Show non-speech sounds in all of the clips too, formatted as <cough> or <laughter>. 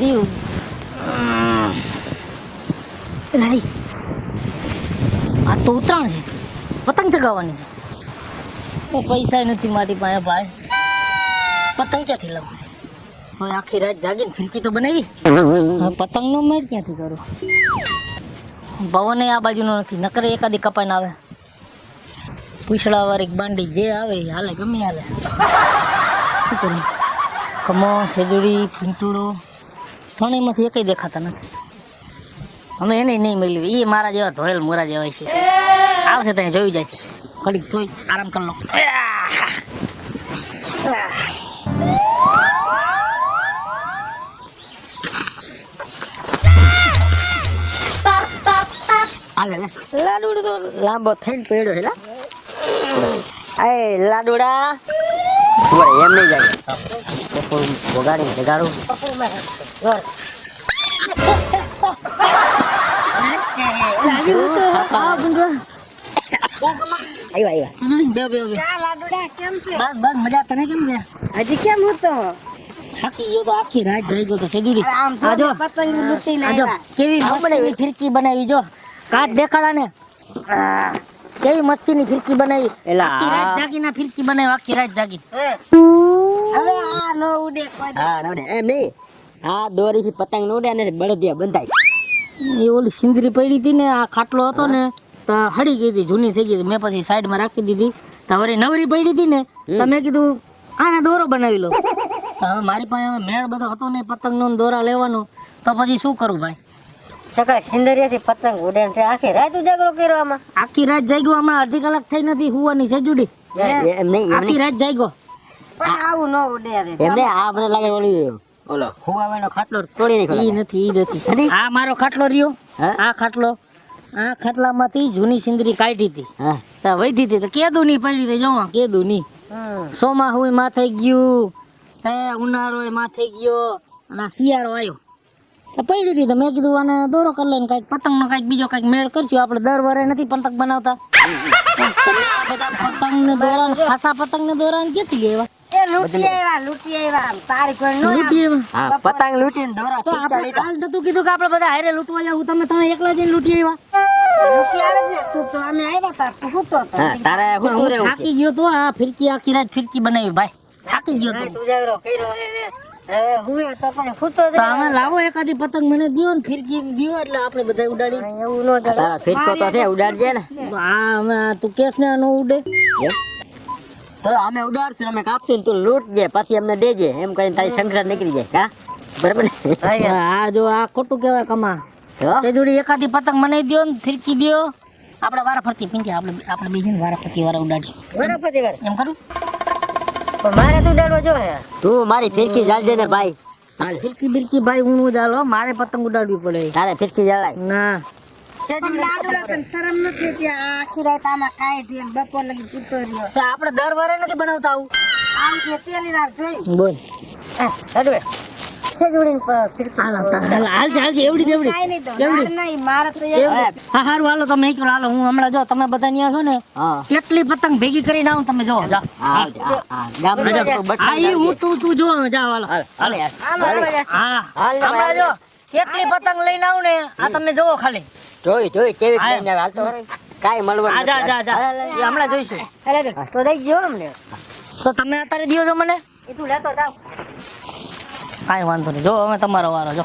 દીવ લાઈ. આ તો ઉતરાણ છે. પતંગ ચગાવવાની છે. પૈસા નથી મારી પાસે ભાઈ. પતંગ ક્યાંથી લાવું? હવે આખી રાત જાગીને ફિરકી તો બનાવી. પતંગનો મેળ ક્યાંથી કરું? ભવને આ બાજુનો નથી. નકરે એકાદી કપાઈને આવે. પૂછડા વાળી બાંડી જે આવે હાલે, ગમે હાલે. શું કરું? કમો સેજુડી પિંટુડો ત્રણેયમાંથી એકય દેખાતા નથી. અમે એને નહીં મળ્યું. એ મારા જેવા ધોયેલ મોરા જેવા છે. આવશે ત્યાં જોઈ જાય. ઘડીક જોઈ, આરામ કરી લો. તો લાંબો થઈને પડ્યો છે એ, લાડુડા. ઊભા એમ નહીં જાય. બપોર વગાડી જગાડું હજી કેમ હતો થાકી ગયો તો આખી રાત ગયો તો પતંગ કેવી ફિરકી બનાવી જો કાચ દેખાડા ને કેવી મસ્તીની ફિરકી બનાવી? એલા. આખી રાત જાગીને ફિરકી બનાવી આખી રાત જાગી હવે આ નો ઉડે કોઈ. હા નવડે એમ નહીં આ દોરીથી પતંગ નો ઉડે અને બળદિયા બંધાય. એ ઓલી સિંદરી પડી હતી ને આ ખાટલો હતો ને તો હળી ગઈ હતી જૂની થઈ ગઈ હતી. મેં પછી સાઈડમાં રાખી દીધી. તો નવરી પડી હતી ને તો મેં કીધું આને દોરો બનાવી લો. <laughs> હવે મારી પાસે હવે મેળ બધો હતો ને પતંગનો નો દોરા લેવાનો. તો પછી શું કરું ભાઈ? ચકા સિંદરિયાથી પતંગ ઉડે છે. આખી રાત ઉજાગરો કર્યો આમાં. આખી રાત જાગ્યો હમણાં અડધી કલાક થઈ નથી હુવાની છે જુડી એમ નહીં એમ આખી રાત જાગ્યો. પણ આવું નો ઉડે રે એમ આ મને લાગે ઓલી ઓલો હુવાવાનો ખાટલો તોડી નાખ્યો ઈ નથી ઈ નથી. આ મારો ખાટલો રહ્યો. હા? આ ખાટલો. આ ખાટલામાંથી જૂની સિંદરી કાઢી હતી. હા. તો વધી હતી તો કેદું નહીં પડી હતી જો કેદું નહીં. સોમા હું માથે ગયું તે ઉનાળો માથે ગયો અને આ શિયાળો આવ્યો. પડી હતી મેં કીધું આને દોરો કરી લઈને કાંઈક પતંગનો કાંઈક બીજો કાંઈક મેળ કરશું. આપણે દર વરે નથી પતંગ બનાવતા. બધા પતંગ ને દોરા ખાસા પતંગ ને દોરા ને ક્યાંથી લેવા એ લૂંટી આવ્યા લૂંટી આવ્યા. તારી કોઈ નો લૂંટી આવ્યા. હા પતંગ લૂંટીને દોરા તો આપણે કાલ તો તું કીધું કે આપણે બધા હારે લૂંટવા જાવ તમે એકલા જઈને લૂંટી આવ્યા? લૂંટી આવે જ ને. તું તો અમે આવ્યા તા. તું હું તો હા તારે હું હું રહેવું છે. થાકી ગયો તો આ ફિરકી આખી રાત ફિરકી બનાવી ભાઈ. થાકી ગયો તો. હું લાવો એકાદી પતંગ મને દ્યો ને ફિરકી દ્યો એટલે આપણે બધા ઉડાડી એવું નો તારા ફીરકો તો છે ઉડાડજે ને. આ અમે તું કેસ ને આનો ઉડે. તો અમે ઉડાડશું અમે કાપશું ને તું લૂંટજે પછી અમને દેજે. એમ કરીને તારી સંગ્રહ નીકળી જાય બરાબર આ જો આ ખોટું કહેવાય કમા તે જોડી એકાદી પતંગ મને દ્યો ને ફિરકી દ્યો. આપણે વારા ફરતી પીંકી આપણે આપણે બીજી વારા ફરતી વારા ઉડાડી બરાબર એમ કરું મારે તું ઉડાડવો જો તું મારી ફિરકી જાળજે ને ભાઈ. હાલ ફિરકી બિરકી ભાઈ હું ચાલો મારે પતંગ ઉડાડવી પડે. તારે ફિરકી જાળાય. ના. પણ લાડુડા તને શરમ નથી થતી આ આખી રાત આમાં કાંઈ થયું ને બપોર લગી પૂરતો રહ્યો. તો આપણે દર વારે નથી બનાવતા આવું. આમ કે પેલી વાર જોઈ બોલ. કેટલી પતંગ ભેગી કરીને આવું તમે જો કેટલી પતંગ લઈને આવું ને આ તમે જોવો ખાલી જોઈ જોઈ કેવી. લઈને હમણાં જોઈશું તો તમે અત્યારે દિયો છો મને એ લેતો કાંઈ વાંધો નહીં. જો, હવે તમારો વારો, જો.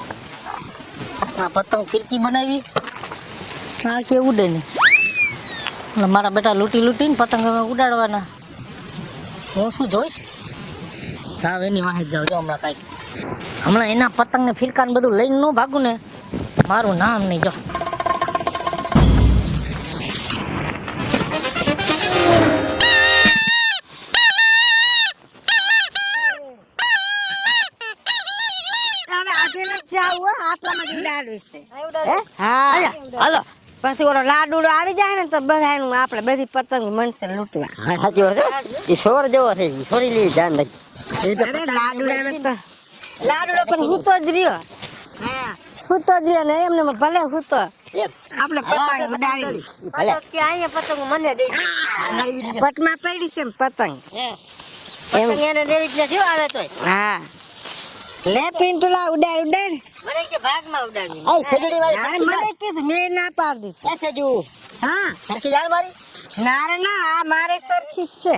આ પતંગ ફિરકી બનાવી. આ કે ઉડે નહીં મારા બેટા લૂંટી લૂંટીને પતંગ હવે ઉડાડવાના. હું શું જોઈશ? સાવ એની વાહે જાઉં જો હમણાં કાંઈક. હમણાં એના પતંગને ફિરકાને બધું લઈને ન ભાગું ને. મારું નામ નહીં, જો. હે? હા. હાલો. પછી ઓલો લાડુડો આવી જાય ને તો બધા એનું આપણે બધી પતંગ મનસે લૂંટવા. સાચી વાત એ સોર જેવો છે છોરી લઈ ધ્યાન રાખી લાડુડા લાડુડો પણ હૂતો જ રહ્યો. સૂતો જ રહ્યો ને એમને ભલે સૂતો આપણે પતંગ ઉડાડી ભલે. કે અહીંયા પતંગ મને દે. પટમાં પડી છે પતંગ. એમ. એને દેવી જ નથી આવે તો હા. લે પિન્ટુલા ઉડાડ ઉડાડ. મને કે ભાગમાં ઉડાડવી. એ સજડી વાળી મને કે મેં ના પાડી એ સજુ. હા. સરખી જાણ મારી? ના રે ના આ મારે સરખી છે.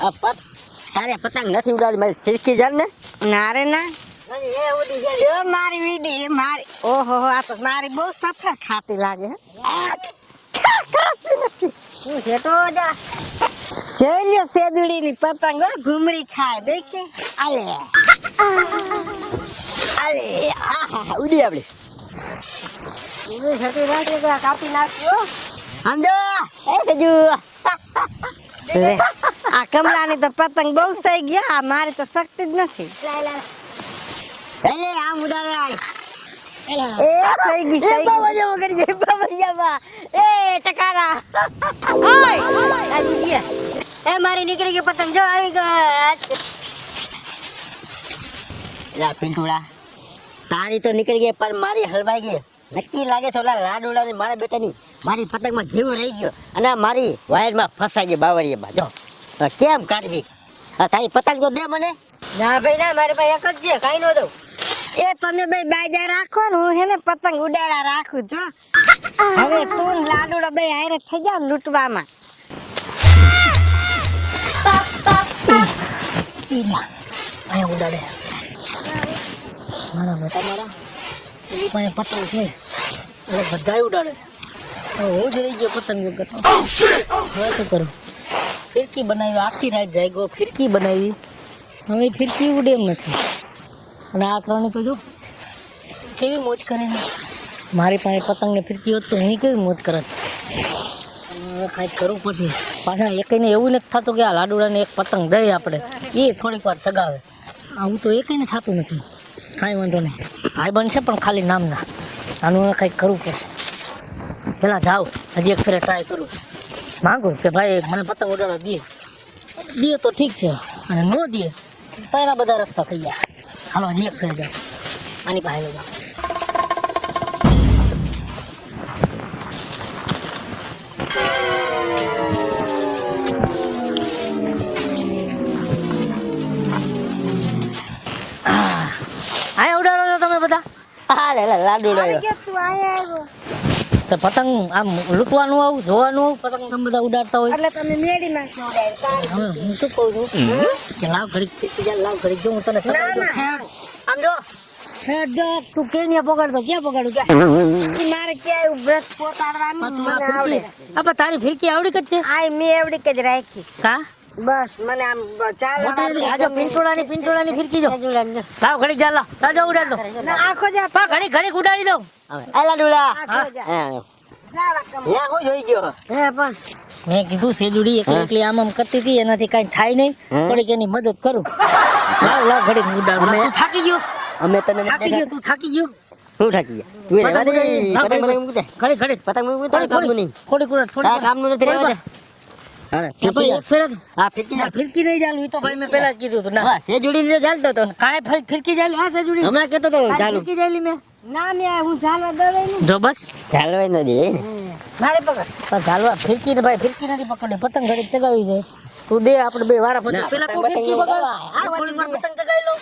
આ પત. તારે પતંગ નથી ઉડાડી મારી સરખી જાણ ને? ના રે ના. જો મારી વીડી મારી. ઓહો આ તો મારી બહુ સફર ખાતી લાગે. આ. ખાતી નથી. હું છે તો જા. જોઈ લ્યો સેદુડીની પતંગ ઘૂમરી ખાય. દેખે? આલે. આલે. આહા ઉડી આપણે કાપી નાખ્યો સમજો એ સજુ આ કમલાની તો પતંગ બહુ થઈ ગયા આ મારી તો શક્તિ જ નથી. એટલે આમ ઉડાડે એ થઈ ગઈ થઈ ગઈ બાબા વગર જે બાબા એ ટકારા. આવી ગયા. એ, મારી નીકળી ગઈ પતંગ. જો, આવી ગયો. લા, પિંટુડા. તારી તો નીકળી ગઈ, પણ મારી હલવાઈ ગઈ. નક્કી લાગે તો ઓલા લાડુડાની મારા બેટાની. મારી પતંગમાં જીવ રહી ગયો અને મારી વાયરમાં ફસાઈ ગઈ બાવળીયામાં. જો કેમ કાઢવી? તારી પતંગ તો દે મને. ના, ભાઈ, ના, મારી પાસે એક જ છે, કાઈ નો દઉં. એ તમે ભાઈ બાજા રાખો ને, હું હેને પતંગ ઉડાડા રાખું જો હવે તું ને લાડુડા ભાઈ હારે થઈ જાવ લૂંટવામાં. અહીંયા ઉડાડે. મારા બેટા મારા. પણ પતંગ છે. એટલે બધાય ઉડાડે. હું જ રહી ગયો પતંગ વગર. હવે શું કરું? ફિરકી બનાવી, આખી રાત જાગ્યો, ફિરકી બનાવી. હવે ફિરકી ઉડે એમ નથી. અને આ ત્રણે તો જો, કેવી મોજ કરે મારી પાસે પતંગ ને ફિરકી હોત તો હું કેવી મોજ કરત? હવે કાંઈક કરવું પડશે. પાછા એકને એવું નથી થતું કે આ લાડુડાને એક પતંગ દઈએ આપણે. એ થોડીક વાર ચગાવે આવું તો એકને થતું નથી. કાંઈ વાંધો નહીં. ભાઈ બનશે પણ ખાલી નામના. આનું કંઈક કરવું પડશે. પેલા જાઉં હજી એક ફેરે ટ્રાય કરું. માંગુ કે ભાઈ મને પતંગ ઉડાડવા દે. દે તો ઠીક છે. અને ન દે, તો એના બધા રસ્તા થઈ ગયા હાલો હજી એક ફેરે જાઉં આની પાસે લઈ બધા હા લે લે લાડુડો તું અહીંયા આવ્યો. તો પતંગ આમ લૂંટવાનું આવું જોવાનું આવું પતંગ તમે બધા ઉડાડતા હોય. એટલે તમે મેળી નાખી હું શું કહું છું? કે લાવ ઘડી લાવ ઘડી જો હું તને ના, ના. આમ જો. હેડ જો, તું કે ને પકડતો ક્યાં પકડું? ક્યાં? મારે ક્યાં બ્રશ પોતાડવાનું મને આવડે. ફીરકી તારી ફીરકી આવડી કે છે? આ મેં આવડી કે જ રાખી. કા? બસ મને આમ ચાલ મોટી આ જો પિંટોળાની પિંટોળાની ફીરકી જો લાવ ઘડી જા લાવ લાવ જો ઉડાડ દો ના આખો જા. પા ઘડી ઘડી ઉડાડી દઉં. હવે આ લાડુડા આખો જા. હા જા કમ. યા હું જોઈ ગયો? હે પણ. મેં કીધું સેજુડી એકલી એકલી આમ આમ કરતી હતી એનાથી કાઈ થાય નહીં? થોડીક એની મદદ કરું. લાવ લાવ ઘડી ઉડાડ. અમે- તું થાકી ગયો? અમે તને થાકી ગયો તું થાકી ગયો? શું થાકી ગયા? તું રહેવા દે. પતંગ પતંગ મૂકી દે. ઘડી ઘડી પતંગ મૂકી દે કામનું નહીં. થોડી આ કામનું નથી રહેવા દે. હા આપણે ફિરકી એક ફેર જ. હા ફિરકી નહીં ચાલુ તો ભાઈ મેં પહેલા જ કીધું હતું. ના. હા તે જોડી તો. કાંઈ ફિરકી ચાલી હા સેજુડી હમણાં કેતો તો ફિરકી મેં. ના મેં હું ચાલવા દવે નહીં જો બસ. ચાલવાય ન દે. મારે પકડ. પણ ચાલવા ફિરકી ને ભાઈ ફિરકી નથી પકડે. પતંગ ઘડી ચગાવી છે તું દે આપણે બે વારા પેલા પતંગ વાર પતંગ ચગાવી લઉં?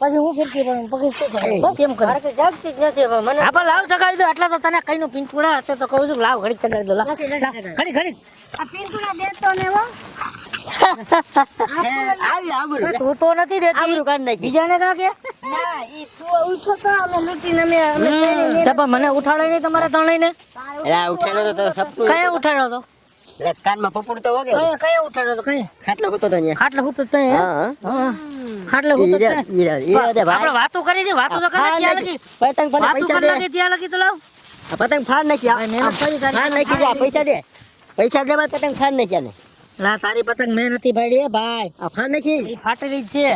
પછી હું ફિરકી પણ પકડી શું કરું? કેમ કરું. મારે જાગતી જ નથી હવે મને આપણે લાવ ચગાવી દો આટલા તો તને કઈ નું પિંચુડા હશે તો કહું છું લાવ ઘડી ચગાવી દો લાવ. ઘડીક ઘડીક. આ પિંટુડા દેતો ને હો. તું તો નથી દેતી. બીજાને કા કે? મને ઉઠાડો નહીં તમારે ત્રણેય ને ઉઠાડો તો કયા ઉઠાડ્યો તો? એટલે કાનમાં પપડ તો વગે. કયા કયા ઉઠાડ્યો તો કયા? ખાટલો હતો તો અહીંયા. ખાટલે હું તો તય હા હા. ખાટલે હું તો ઈરા ઈરા દે ભાઈ આપણે વાતો કરી છે વાતો તો કરી ત્યાં લગી. પતંગ પૈસા દે. ત્યાં લગી તો લાવ. આ પતંગ ફાડ નાખી ભાઈ, મહેનત કરી ફાડ નાખી. દે પૈસા દે. પૈસા દે ભાઈ પતંગ ફાડ નાખી આને લા તારી પતંગ મેં નથી પાડી ભાઈ. આ ફાડ નાખી. ફાટેલી જ છે.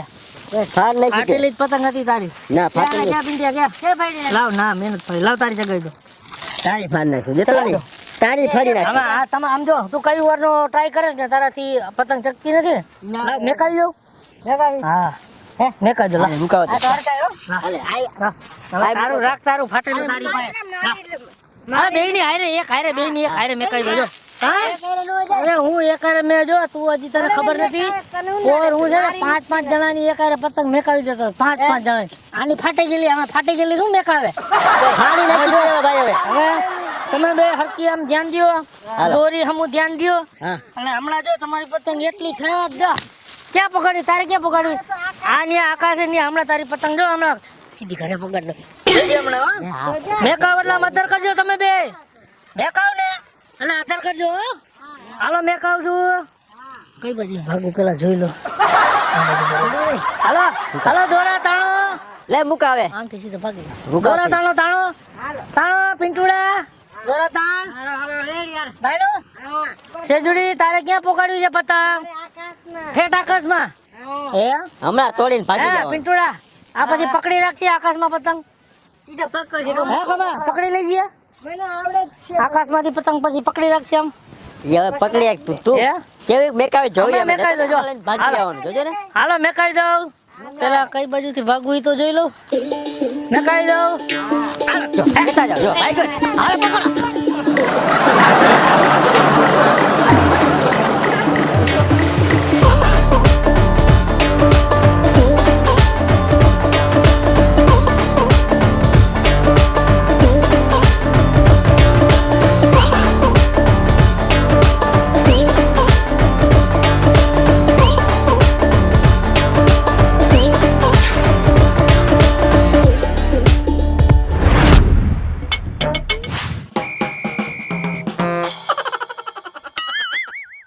ફાર નાખી ફાટેલી જ પતંગ હતી તારી. ના ફાટેલી ક્યાં પિંડિયા ક્યાં કે ભાઈ લાવ ના મહેનત પાડી લાવ તારી જગાઈ દો તારી ફાર નાખી. દેતો નહીં તારી ફરી નાખ. હવે આ તમે આમ જો તું કઈ વારનો ટ્રાય કરે ને તારાથી પતંગ ચકતી નથી? ને. મેકાઈ દઉં? લગાવી હા. હે મેકાઈ દો લાવ. હાલે, મુકાવો આ તો. તો હાલે, આય. તારું રાખ તારું ફાટેલું તારી પાસે. મારી હા બે ની હારે એક હારે બે ની એક હારે મેકાવી દેજો જો. અરે હું એકારે મેં જો તું હજી તને ખબર નથી. ઓર હું છે પાંચ પાંચ જણાની એકારે પતંગ મેકાવી દેતો પાંચ પાંચ જણા આની ફાટી ગયેલી આમાં ફાટી ગયેલી શું મેકાવે? ભાઈ હવે. હવે તમે બે હરકી આમ ધ્યાન દો દોરી હમું ધ્યાન દો અને હમણાં જો તમારી પતંગ એટલી ખરાબ જો. ક્યાં પકડવી તારે ક્યાં પકડવી આ ને આકાશે ની હમણાં તારી પતંગ જો હમણાં. સીધી ઘરે પકડ લો જોજે હમણાં હો. મેકાવ એટલે મદર કરજો તમે બે. મેકાવ ને. અને આધાર કરજો હો. હાલો મેકાવ છું. કઈ બધી ભાગું પેલા જોઈ લો. હાલો હાલો દોરા તાણો. લે મુકાવે આમથી સીધો ભાગી. દોરા તાણો તાણો. તાણો પિંટુડા. દોરા હાલો હાલો રેડી હાલ ભાઈડો સેજુડી તારે ક્યાં પોકાડ્યું છે પતંગ? ઠેઠ આકાશમાં. હે. હમણાં તોડીને ભાગી હે પિંટુડા આ પછી પકડી રાખશે આકાશમાં પતંગ. ઈ તો હે કમા પકડી. લઈ જઈએ. મને આવડે છે. આકાશમાંથી પતંગ પછી પકડી રાખશે આમ. હવે પકડી તું? કેવી મેકાવે જોઈએ મેકાવી દો. ભાગી હાલો. જવાનું જોજો ને હાલો. મેકાઈ દઉં પેલા કઈ બાજુથી ભાગવું ઈ તો જોઈ લઉં. મેકાઈ દઉં લેતા જાઓ ભાઈ ગયો. હવે પકડો